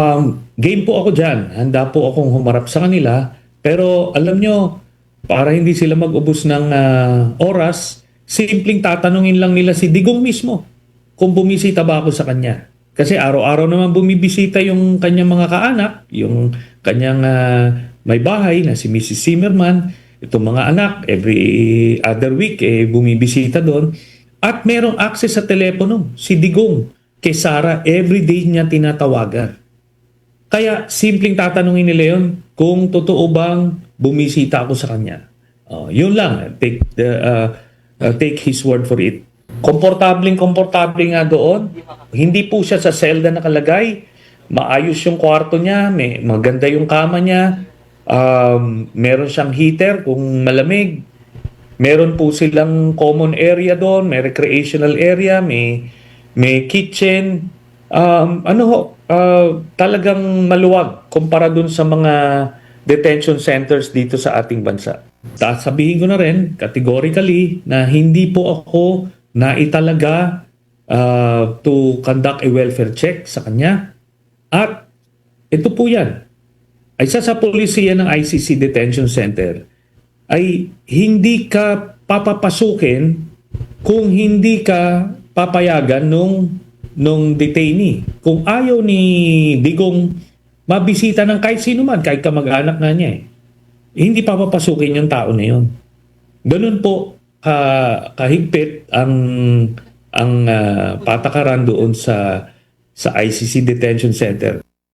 Um, game po ako dyan. Handa po akong humarap sa kanila. Pero alam nyo, para hindi sila mag-ubos ng ah, oras, simpleng tatanungin lang nila si Digong mismo kung bumisita ba ako sa kanya. Kasi araw-araw naman bumibisita yung kanyang mga kaanak, yung kanyang ah, may bahay na si Mrs. Zimmerman, itong mga anak, every other week eh, bumibisita doon. At merong access sa telepono, si Digong, kay Sara, everyday niya tinatawagan. Kaya simpleng tatanungin nila yon kung totoo bang bumisita ako sa kanya. Oh, yun lang. Take, the, uh, uh, take his word for it. Komportabling komportable nga doon. Hindi po siya sa selda nakalagay. Maayos yung kwarto niya. May, maganda yung kama niya. Um, meron siyang heater kung malamig. Meron po silang common area doon, may recreational area, may may kitchen. Um, ano ho, uh, talagang maluwag kumpara dun sa mga detention centers dito sa ating bansa. At sabihin ko na rin, categorically, na hindi po ako naitalaga uh, to conduct a welfare check sa kanya. At ito po yan. Ay isa sa polisiya ng ICC Detention Center ay hindi ka papapasukin kung hindi ka papayagan nung nung detainee. Kung ayaw ni Digong mabisita ng kahit sino man, kahit kamag-anak na niya eh, hindi papapasukin yung tao na yun. Ganun po ka, kahigpit ang ang ah, patakaran doon sa sa ICC Detention Center.